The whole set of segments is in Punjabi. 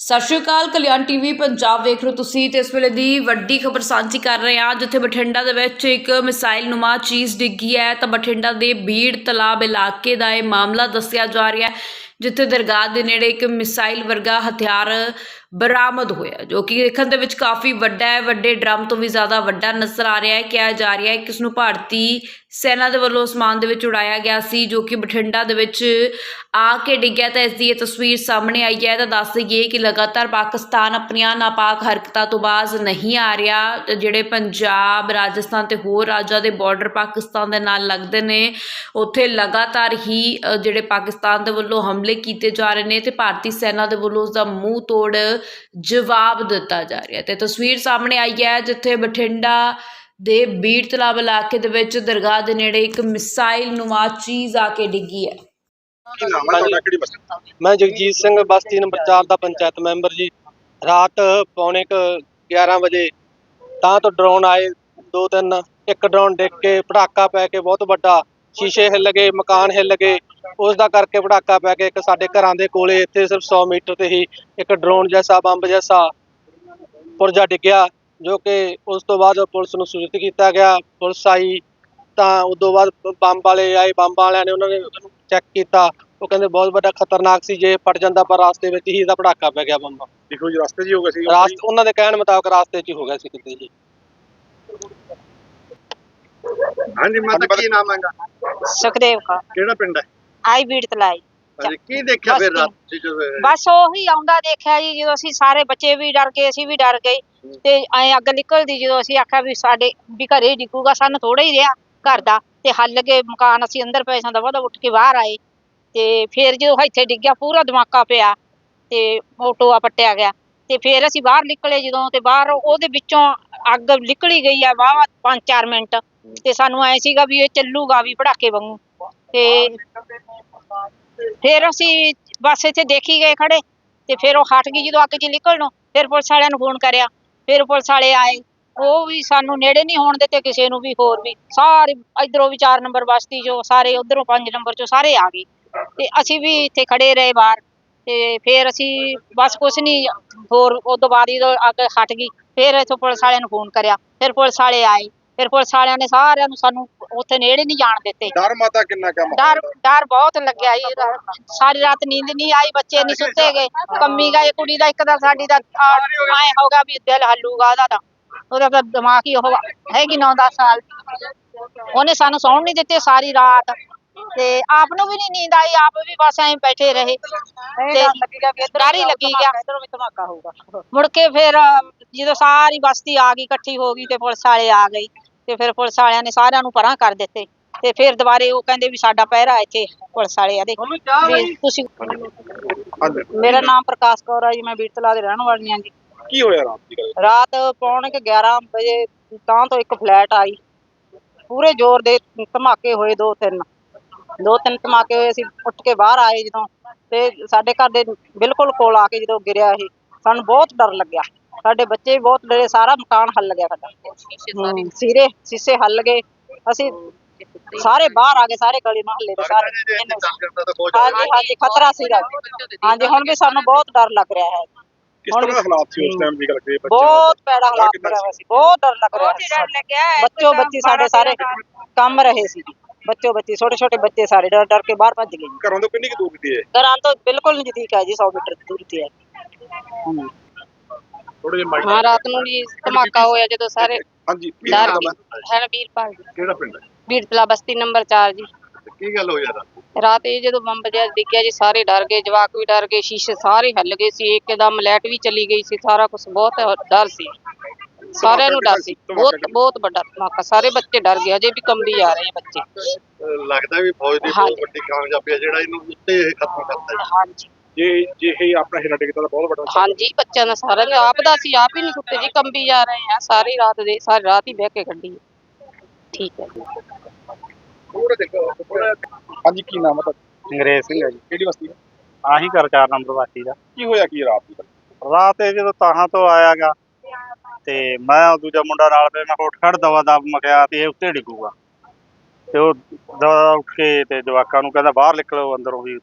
ਸਤਿ ਸ਼੍ਰੀ ਅਕਾਲ, ਕਲਿਆਣ ਟੀਵੀ ਪੰਜਾਬ ਵੇਖ ਰਹੇ ਹੋ ਤੁਸੀਂ ਤੇ ਇਸ ਵੇਲੇ ਦੀ ਵੱਡੀ ਖਬਰ ਸਾਂਝੀ ਕਰ ਰਹੇ ਹਾਂ, ਜਿੱਥੇ ਬਠਿੰਡਾ ਦੇ ਵਿੱਚ ਇੱਕ ਮਿਸਾਈਲ ਨੁਮਾ ਚੀਜ਼ ਡਿੱਗੀ ਹੈ, ਤਾਂ ਬਠਿੰਡਾ ਦੇ ਬੀੜ ਤਲਾਬ ਇਲਾਕੇ ਦਾ ਇਹ ਮਾਮਲਾ ਦੱਸਿਆ ਜਾ ਰਿਹਾ ਹੈ, ਜਿੱਥੇ ਦਰਗਾਹ ਦੇ ਨੇੜੇ ਇੱਕ ਮਿਸਾਈਲ ਵਰਗਾ ਹਥਿਆਰ ਬਰਾਮਦ ਹੋਇਆ, ਜੋ ਕਿ ਦੇਖਣ ਦੇ ਵਿੱਚ ਕਾਫੀ ਵੱਡਾ ਹੈ, ਵੱਡੇ ਡਰਮ ਤੋਂ ਵੀ ਜ਼ਿਆਦਾ ਵੱਡਾ ਨਜ਼ਰ ਆ ਰਿਹਾ ਹੈ, ਕਿਹਾ ਜਾ ਰਿਹਾ ਹੈ ਕਿ ਇਸ ਨੂੰ ਭਾਰਤੀ ਸੈਨਾ ਦੇ ਵੱਲੋਂ ਅਸਮਾਨ ਦੇ ਵਿੱਚ ਉਡਾਇਆ ਗਿਆ ਸੀ, ਜੋ ਕਿ ਬਠਿੰਡਾ ਦੇ ਵਿੱਚ ਆ ਕੇ ਡਿੱਗਿਆ ਤਾਂ ਇਸ ਦੀ ਇਹ ਤਸਵੀਰ ਸਾਹਮਣੇ ਆਈ ਹੈ, ਤਾਂ ਦੱਸ ਦਈਏ ਕਿ ਲਗਾਤਾਰ ਪਾਕਿਸਤਾਨ ਆਪਣੀਆਂ ਨਾਪਾਕ ਹਰਕਤਾਂ ਤੋਂ ਬਾਜ਼ ਨਹੀਂ ਆ ਰਿਹਾ। ਜਿਹੜੇ ਪੰਜਾਬ, ਰਾਜਸਥਾਨ ਤੇ ਹੋਰ ਰਾਜਾਂ ਦੇ ਬਾਰਡਰ ਪਾਕਿਸਤਾਨ ਦੇ ਨਾਲ ਲੱਗਦੇ ਨੇ, ਉੱਥੇ ਲਗਾਤਾਰ ਹੀ ਜਿਹੜੇ ਪਾਕਿਸਤਾਨ ਦੇ ਵੱਲੋਂ ਹਮਲੇ ਕੀਤੇ ਜਾ ਰਹੇ ਨੇ ਤੇ ਭਾਰਤੀ ਸੈਨਾ ਦੇ ਵੱਲੋਂ ਉਸ ਦਾ ਮੂੰਹ ਤੋੜ ਜਵਾਬ ਦਿੱਤਾ ਜਾ ਰਿਹਾ ਤੇ ਤਸਵੀਰ ਸਾਹਮਣੇ ਆਈ ਹੈ ਜਿੱਥੇ ਬਠਿੰਡਾ ਦੇ ਬੀੜ ਤਲਾਬ ਇਲਾਕੇ ਦੇ ਵਿੱਚ ਦਰਗਾਹ ਦੇ ਨੇੜੇ ਇੱਕ ਮਿਸਾਈਲ ਨੁਮਾ ਚੀਜ਼ ਆ ਕੇ ਡਿੱਗੀ ਹੈ। ਕੀ ਨਾਮ ਹੈ ਤੁਹਾਡਾ? ਕਿਹੜੀ ਬਸਤੀ? ਮੈਂ ਜਗਜੀਤ ਸਿੰਘ ਬਸਤੀ ਨੰਬਰ 4 ਦਾ ਪੰਚਾਇਤ ਮੈਂਬਰ ਜੀ। ਰਾਤ ਪੌਣੇ ਕੁ 11 ਵਜੇ ਤਾਂ ਤੋਂ ਡਰੋਨ ਆਏ ਦੋ ਤਿੰਨ। ਇੱਕ ਡਰੋਨ ਡਿੱਗ ਕੇ ਪਟਾਕਾ ਪੈ ਕੇ ਬਹੁਤ ਵੱਡਾ ਸ਼ੀਸ਼ੇ ਹਿੱਲ ਗਏ ਮਕਾਨ ਹਿੱਲ ਗਏ ਉਸ ਦਾ ਕਰਕੇ ਪਟਾਕਾ ਪੈ ਕੇ ਇੱਕ ਸਾਡੇ ਘਰਾਂ ਦੇ ਕੋਲੇ ਇੱਥੇ ਸਿਰਫ 100 ਮੀਟਰ ਤੇ ਹੀ ਇੱਕ ਡਰੋਨ ਜੈਸਾ ਬੰਬ ਜੈਸਾ ਪੁਰਜਾ ਡਿੱਗਿਆ ਜੋ ਕਿ ਉਸ ਤੋਂ ਬਾਅਦ ਪੁਲਿਸ ਨੂੰ ਸੂਚਿਤ ਕੀਤਾ ਗਿਆ। ਪੁਲਿਸ ਆਈ ਤਾਂ ਉਸ ਤੋਂ ਬਾਅਦ ਬੰਬ ਵਾਲੇ ਆਏ ਬੰਬ ਵਾਲਿਆਂ ਨੇ ਉਹਨਾਂ ਨੇ ਚੈੱਕ ਕੀਤਾ। ਉਹ ਕਹਿੰਦੇ ਬਹੁਤ ਵੱਡਾ ਖਤਰਨਾਕ ਸੀ ਜੇ ਫਟ ਜਾਂਦਾ ਪਰ ਰਾਸਤੇ ਵਿੱਚ ਹੀ ਇਹਦਾ ਪਟਾਕਾ ਪੈ ਗਿਆ ਬੰਬ। ਦੇਖੋ ਜੀ ਰਸਤੇ 'ਚ ਹੀ ਹੋ ਗਿਆ ਸੀ। ਰਾਸਤੇ ਉਹਨਾਂ ਦੇ ਕਹਿਣ ਮੁਤਾਬਕ ਰਾਸਤੇ 'ਚ ਹੀ ਹੋ ਗਿਆ ਸੀ ਕਿਤੇ ਜੀ। ਹਾਂਜੀ ਮਾਤਾ ਕੀ ਨਾਮ ਹੈਗਾ? ਸੁਖਦੇਵ ਕੌਰ। ਕਿਹੜਾ ਪਿੰਡ ਹੈ? ਆਈ ਬੀੜ ਤਲਾਈ। ਹਾਂਜੀ ਕੀ ਦੇਖਿਆ ਫਿਰ। ਰਾਤ ਜਦੋਂ ਬਸ ਉਹੀ ਆਉਂਦਾ ਦੇਖਿਆ ਜੀ ਜਦੋਂ ਅਸੀਂ ਸਾਰੇ ਬੱਚੇ ਵੀ ਡਰ ਗਏ ਅਸੀਂ ਵੀ ਡਰ ਗਏ। ਤੇ ਐ ਅੱਗ ਨਿਕਲਦੀ ਜਦੋਂ ਅਸੀਂ ਆਖਿਆ ਵੀ ਸਾਡੇ ਵੀ ਘਰੇ ਡਿੱਗੂਗਾ ਸਾਨੂੰ ਥੋੜਾ ਹੀ ਰਿਹਾ ਘਰ ਦਾ। ਤੇ ਹੱਲ ਗਏ ਮਕਾਨ ਅਸੀਂ ਅੰਦਰ ਪਏ ਸਾਂ ਦਵਾ ਉੱਠ ਕੇ ਬਾਹਰ ਆਏ। ਤੇ ਫਿਰ ਜਦੋਂ ਇੱਥੇ ਡਿੱਗਿਆ ਪੂਰਾ ਧਮਾਕਾ ਪਿਆ ਤੇ ਮੋਟੋਆ ਪੱਟਿਆ ਗਿਆ। ਤੇ ਫਿਰ ਅਸੀਂ ਬਾਹਰ ਨਿਕਲੇ ਜਦੋਂ ਤੇ ਬਾਹਰ ਉਹਦੇ ਵਿੱਚੋਂ ਅੱਗ ਨਿਕਲੀ ਗਈ ਆ ਵਾਹ 5-4 ਮਿੰਟ। ਤੇ ਸਾਨੂੰ ਐ ਸੀਗਾ ਵੀ ਇਹ ਚੱਲੂਗਾ ਵੀ ਪੜਾਕੇ ਵਾਂਗੂ। ਤੇ ਫਿਰ ਅਸੀਂ ਬਸ ਇੱਥੇ ਦੇਖੀ ਗਏ ਖੜੇ ਤੇ ਫਿਰ ਉਹ ਹਟ ਗਈ ਜਦੋਂ ਅੱਗ 'ਚ ਨਿਕਲਣੋਂ ਫਿਰ ਪੁਲਿਸ ਵਾਲਿਆਂ ਨੂੰ ਫੋਨ ਕਰਿਆ। ਫਿਰ ਪੁਲਿਸ ਵਾਲੇ ਆਏ, ਉਹ ਵੀ ਸਾਨੂੰ ਨੇੜੇ ਨਹੀਂ ਹੋਣ ਦਿੱਤੇ ਕਿਸੇ ਨੂੰ ਵੀ, ਹੋਰ ਵੀ। ਸਾਰੇ ਇਧਰੋਂ ਵੀ 4 ਨੰਬਰ ਬਸਤੀ ਚੋਂ ਸਾਰੇ ਉਧਰੋਂ 5 ਨੰਬਰ ਚੋਂ ਸਾਰੇ ਆ ਗਏ। ਤੇ ਅਸੀਂ ਵੀ ਇੱਥੇ ਖੜੇ ਰਹੇ ਬਾਹਰ। ਤੇ ਫਿਰ ਅਸੀਂ ਬਸ ਕੁਛ ਨਹੀਂ, ਹੋਰ ਉਸ ਤੋਂ ਬਾਅਦ ਜਦੋਂ ਅੱਗ ਹਟ ਗਈ, ਫਿਰ ਇੱਥੋਂ ਪੁਲਿਸ ਵਾਲਿਆਂ ਨੂੰ ਫੋਨ ਕਰਿਆ। ਫਿਰ ਪੁਲਿਸ ਵਾਲੇ ਆਏ। ਫਿਰ ਪੁਲਿਸ ਵਾਲਿਆਂ ਨੇ ਸਾਰਿਆਂ ਨੂੰ ਸਾਨੂੰ ਉੱਥੇ ਨੇੜੇ ਨਹੀਂ ਜਾਣ ਦਿੱਤੇ। ਡਰ ਮਾਤਾ ਕਿੰਨਾ ਕੰਮ ਡਰ ਡਰ ਬਹੁਤ ਲੱਗਿਆ ਜੀ। ਰਾ- ਸਾਰੀ ਰਾਤ ਨੀਂਦ ਨਹੀਂ ਆਈ ਬੱਚੇ ਨਹੀਂ ਸੁੱਤੇ ਗਏ। ਕੰਮੀ ਗਏ ਕੁੜੀ ਦਾ ਇੱਕ ਦਾ ਸਾਡੀ ਦਾ ਆਏ ਹੋਗਾ ਵੀ ਦਿਲ ਹੱਲੂਗਾ ਉਹਦਾ ਤਾਂ। ਉਹਦਾ ਤਾਂ ਦਿਮਾਗ ਹੀ ਉਹ ਹੈਗੀ 9-10 ਸਾਲ। ਦੀ। ਉਹਨੇ ਸਾਨੂੰ ਸੌਣ ਨਹੀਂ ਦਿੱਤੇ ਸਾਰੀ ਰਾਤ। ਤੇ ਆਪ ਨੂੰ ਵੀ ਨਹੀਂ ਨੀਂਦ ਆਈ ਆਪ ਵੀ ਬਸ ਐਂ ਬੈਠੇ ਰਹੇ। ਤੇ ਡਰ ਹੀ ਲੱਗੀ ਗਿਆ। ਧਮਾਕਾ ਹੋਊਗਾ। ਮੁੜ ਕੇ ਫਿਰ ਜਦੋਂ ਸਾਰੀ ਬਸਤੀ ਆ ਗਈ ਇਕੱਠੀ ਹੋ ਗਈ ਤੇ ਪੁਲਿਸ ਵਾਲੇ ਆ ਗਏ। ਤੇ ਫਿਰ ਪੁਲਿਸ ਵਾਲਿਆਂ ਨੇ ਸਾਰਿਆਂ ਨੂੰ ਪਰਾਂ ਕਰ ਦਿੱਤੇ। ਤੇ ਫਿਰ ਦੁਬਾਰੇ ਉਹ ਕਹਿੰਦੇ ਵੀ ਸਾਡਾ ਪਹਿਰਾ ਇੱਥੇ ਪੁਲਿਸ ਵਾਲੇ ਆ ਦੇ ਵੀ ਤੁਸੀਂ ਮੇਰਾ ਨਾਮ ਪ੍ਰਕਾਸ਼ ਕੌਰ ਆ ਜੀ ਮੈਂ ਬੀੜਤਲਾ ਦੇ ਰਹਿਣ ਵਾਲੀ ਹਾਂ ਜੀ। ਕੀ ਹੋਇਆ ਰਾਤ ਦੀ ਗੱਲ? ਰਾਤ ਪੌਣੇ ਕੁ 11 ਵਜੇ ਤਾਂ ਤੋਂ ਇੱਕ ਫਲੈਟ ਆਈ। ਪੂਰੇ ਜ਼ੋਰ ਦੇ ਧਮਾਕੇ ਹੋਏ ਦੋ ਤਿੰਨ। ਦੋ ਤਿੰਨ ਧਮਾਕੇ ਹੋਏ ਅਸੀਂ ਉੱਠ ਕੇ ਬਾਹਰ ਆਏ ਜਦੋਂ। ਤੇ ਸਾਡੇ ਘਰ ਦੇ ਬਿਲਕੁਲ ਕੋਲ ਆ ਕੇ ਜਦੋਂ ਗਿਰਿਆ ਇਹ ਸਾਨੂੰ ਬਹੁਤ ਡਰ ਲੱਗਿਆ। ਸਾਡੇ ਬੱਚੇ ਵੀ ਬਹੁਤ ਡਰੇ ਸਾਰਾ ਮਕਾਨ ਹੱਲ ਗਿਆ ਸਾਡਾ। ਹਮ, ਸੀਰੇ ਸੀਸੇ ਹੱਲ ਗਏ। ਅਸੀਂ ਸਾਰੇ ਬਾਹਰ ਆ ਗਏ ਸਾਰੇ ਗਲੀ ਮਹੱਲੇ ਦੇ ਸਾਰੇ। ਡਰ ਕਰਦਾ ਤਾਂ ਬਹੁਤ ਹਾਂਜੀ ਹਾਂਜੀ ਖਤਰਾ ਸੀਗਾ। ਹਾਂਜੀ ਹੁਣ ਵੀ ਸਾਨੂੰ ਬਹੁਤ ਡਰ ਲੱਗ ਰਿਹਾ ਹੈ। ਕਿਸ ਤਰ੍ਹਾਂ ਦੇ ਹਾਲਾਤ ਸੀ ਉਸ ਟਾਈਮ ਦੀ ਗੱਲ ਕਰੀਏ? ਬੱਚੇ ਬਹੁਤ ਪੈੜਾ ਹਾਲਾਤ ਕਰਿਆ ਹੋਇਆ ਸੀ? ਬਹੁਤ ਡਰ ਲੱਗ ਰਿਹਾ ਸੀ ਬੱਚੋ ਬੱਚੀ ਸਾਡੇ ਸਾਰੇ ਕੰਮ ਰਹੇ ਸੀ। ਬੱਚੋ ਬੱਚੀ ਛੋਟੇ ਛੋਟੇ ਬੱਚੇ ਸਾਰੇ ਡਰ ਡਰ ਕੇ ਬਾਹਰ ਭੱਜ ਗਏ। ਜੀ। ਘਰੋਂ ਤੋਂ ਕਿੰਨੀ ਕੁ ਦੂਰ ਦੀ ਹੈ? ਘਰਾਂ ਤੋਂ ਬਿਲਕੁਲ ਨਜ਼ਦੀਕ ਹੈ ਜੀ 100 ਮੀਟਰ ਦੀ ਦੂਰੀ ਤੇ ਹੈ। ਹਾਂਜੀ। ਥੋੜੇ ਜਿਹਾ ਮਾਈਕ ਹਾਂ ਰਾਤ ਨੂੰ ਜੀ ਧਮਾਕਾ ਹੋਇਆ ਜਦੋਂ ਸਾਰੇ ਹਾਂਜੀ ਕੀ ਡਰ ਨਾਮ ਗਏ। ਹੈ ਹੈ ਵੀਰਪਾਲ ਜੀ ਕਿਹੜਾ ਪਿੰਡ ਹੈ? ਬੀੜਤਲਾ ਬਸਤੀ ਨੰਬਰ 4 ਜੀ। ਤੇ ਕੀ ਗੱਲ ਹੋਈ ਰਾਤ ਰਾਤ ਇਹ ਜਦੋਂ ਬੰਬ ਜਿਹਾ ਡਿੱਗਿਆ ਜੀ ਸਾਰੇ ਡਰ ਗਏ ਜਵਾਕ ਵੀ ਡਰ ਗਏ ਸ਼ੀਸ਼ੇ ਸਾਰੇ ਹੱਲ ਗਏ ਸੀ ਇੱਕਦਮ ਲਾਈਟ ਵੀ ਚਲੀ ਗਈ ਸੀ ਸਾਰਾ ਕੁਝ ਬਹੁਤ ਡਰ ਸੀ। ਸਾਰਿਆਂ ਨੂੰ ਡਰ ਸੀ। ਬਹੁਤ ਬਹੁਤ ਵੱਡਾ ਧਮਾਕਾ। ਸਾਰੇ ਬੱਚੇ ਡਰ ਗਏ ਅਜੇ ਵੀ ਕੰਬੀ ਆ ਰਹੇ ਆ ਬੱਚੇ ਲੱਗਦਾ ਵੀ ਫੌਜ ਦੀ ਬਹੁਤ ਹਾਂਜੀ। ਵੱਡੀ ਕਾਮਯਾਬੀ ਹੈ ਜਿਹੜਾ ਇਹਨੂੰ ਉੱਤੇ ਇਹ ਖਤਮ ਕਰਦਾ ਹੈ ਹਾਂਜੀ। ਜੇ ਜੇ ਇਹ ਆਪਣਾ ਹੀਰਾ ਟਿਕਦਾ ਤਾਂ ਬਹੁਤ ਵੱਡਾ ਹਾਂਜੀ ਬੱਚਿਆਂ ਦਾ ਸਾਰਿਆਂ ਦਾ ਆਪ ਦਾ ਸੀ ਆਪ ਹੀ ਨਹੀਂ ਸੁੱਤੇ ਜੀ ਕੰਬੀ ਜਾ ਰਹੇ ਆ ਸਾਰੀ ਰਾਤ ਦੇ ਸਾਰੀ ਰਾਤ ਹੀ ਬਹਿ ਕੇ ਕੱਢੀ ਠੀਕ ਹੈ ਪੂਰਾ ਦੇਖੋ ਪੂਰਾ ਹਾਂਜੀ ਕੀ ਨਾਮ ਹੈ ਤੁਹਾਡਾ? ਅੰਗਰੇਜ਼ ਸਿੰਘ ਹੈ ਜੀ। ਕਿਹੜੀ ਬਸਤੀ ਹੈ? ਆਹੀ ਕਰ 4 ਨੰਬਰ ਵਾਸੀ ਦਾ। ਕੀ ਹੋਇਆ ਕੀ ਰਾਤ ਦੀ ਰਾਤ ਇਹ ਜਦੋਂ ਤਾਹਾਂ ਤੋਂ ਆਇਆਗਾ ਤੇ ਮੈਂ ਉਹ ਦੂਜਾ ਮੁੰਡਾ ਨਾਲ ਫਿਰ ਮੈਂ ਉੱਠ ਖੜ ਦਵਾ ਦਬ ਮਕਿਆ ਤੇ ਇਹ ਉੱਤੇ ਡਿੱਗੂਗਾ। ਤੇ ਉਹ ਦਵਾ ਉੱਠ ਕੇ ਤੇ ਜਵਾਕਾਂ ਨੂੰ ਕਹਿੰਦਾ ਬਾਹਰ ਨਿਕਲੋ ਅੰਦਰੋਂ ਵੀ।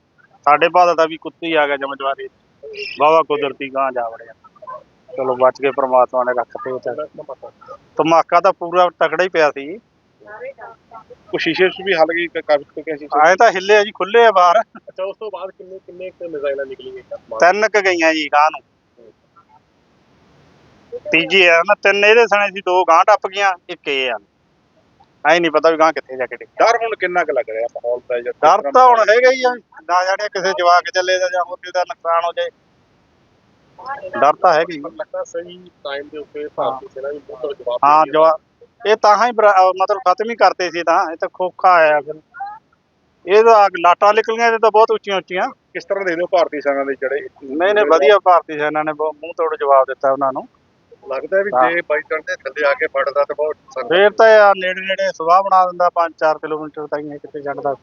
ਸਾਡੇ ਬਾਦ ਦਾ ਵੀ ਕੁੱਤੀ ਆ ਗਿਆ ਜਮਜਵਾਰੀ ਵਾਵਾ ਕੁਦਰਤੀ ਗਾਂ ਜਾ ਵੜਿਆ। ਚਲੋ ਬਚ ਗਏ ਪ੍ਰਮਾਤਮਾ ਨੇ ਰੱਖ ਤੇ ਧਮਾਕਾ ਤਾਂ ਪੂਰਾ ਤਕੜਾ ਹੀ ਪਿਆ ਸੀ। ਸ਼ੀਸ਼ੇ ਚ ਵੀ ਹਲ ਗਈ ਕਾਫੀ ਕੁ ਸ਼ੀਸ਼ੇ ਆਏ ਤਾਂ ਹਿੱਲੇ ਆ ਜੀ ਖੁੱਲੇ ਆ ਬਾਹਰ। ਅੱਛਾ ਉਸ ਤੋਂ ਬਾਅਦ ਕਿੰਨੇ ਕਿੰਨੇ ਕੁ ਮਿਜ਼ਾਈਲਾਂ ਨਿਕਲੀਆਂ ਤਿੰਨ ਕ ਗਈਆਂ ਜੀ ਗਾਂ ਨੂੰ। ਤੀਜੀ ਆ ਨਾ ਤਿੰਨ ਇਹਦੇ ਸਣੇ ਸੀ ਦੋ ਗਾਂ ਟੱਪ ਗਈਆਂ ਇੱਕ ਇਹ ਆ। ਐ ਨਹੀਂ ਪਤਾ ਵੀ ਗਾਂ ਕਿੱਥੇ ਜਾ ਕੇ ਡਿੱਗੀ ਡਰ ਹੁਣ ਕਿੰਨਾ ਕੁ ਲੱਗ ਰਿਹਾ ਮਾਹੌਲ ਦਾ ਜਾਂ ਡਰ ਤਾਂ ਹੁਣ ਹੈਗਾ ਹੀ ਆ ਨਾ ਜਾਣੇ ਕਿਸੇ ਜਵਾਕ ਚੱਲੇ ਦਾ ਜਾਂ ਹੋਰ ਕਿਸੇ ਦਾ ਨੁਕਸਾਨ ਹੋ ਜਾਏ। ਡਰ ਤਾਂ ਹੈਗਾ ਹੀ ਲੱਗਦਾ ਸਹੀ ਟਾਈਮ ਦੇ ਉੱਤੇ ਭਾਰਤੀ ਸੈਨਾ ਵੀ ਬਹੁਤ ਜਵਾਬ ਹਾਂ ਦੇ ਰਹੀ ਹੈ। ਜਵਾ ਇਹ ਤਾਂ ਹੀ ਮਤਲਬ ਖਤਮ ਹੀ ਕਰਤੇ ਸੀ ਤਾਂ ਇਹ ਤਾਂ ਖੋਖਾ ਆਇਆ ਫਿਰ। ਇਹ ਤਾਂ ਲਾਟਾਂ ਨਿਕਲੀਆਂ ਇਹ ਤਾਂ ਬਹੁਤ ਉੱਚੀਆਂ ਉੱਚੀਆਂ। ਕਿਸ ਤਰ੍ਹਾਂ ਦੇਖਦੇ ਹੋ ਭਾਰਤੀ ਸੈਨਾ ਦੇ ਜਿਹੜੇ ਨਹੀਂ ਨਹੀਂ ਵਧੀਆ ਭਾਰਤੀ ਸੈਨਾ ਨੇ ਮੂੰਹ ਤੋੜ ਜਵਾਬ ਦਿੱਤਾ ਉਹਨਾਂ ਨੂੰ। ਲੱਗਦਾ ਵੀ। ਜੇ ਬਾਈ ਚਾਂਸ ਦੇ ਥੱਲੇ ਆ ਕੇ ਫੜਦਾ ਤਾਂ ਬਹੁਤ ਫੇਰ ਤਾਂ ਇਹ ਆ ਨੇੜੇ ਨੇੜੇ ਸੁਆਹ ਬਣਾ ਦਿੰਦਾ 5-4 ਕਿਲੋਮੀਟਰ ਤਾਈਂ ਇਹ ਕਿਤੇ ਛੱਡਦਾ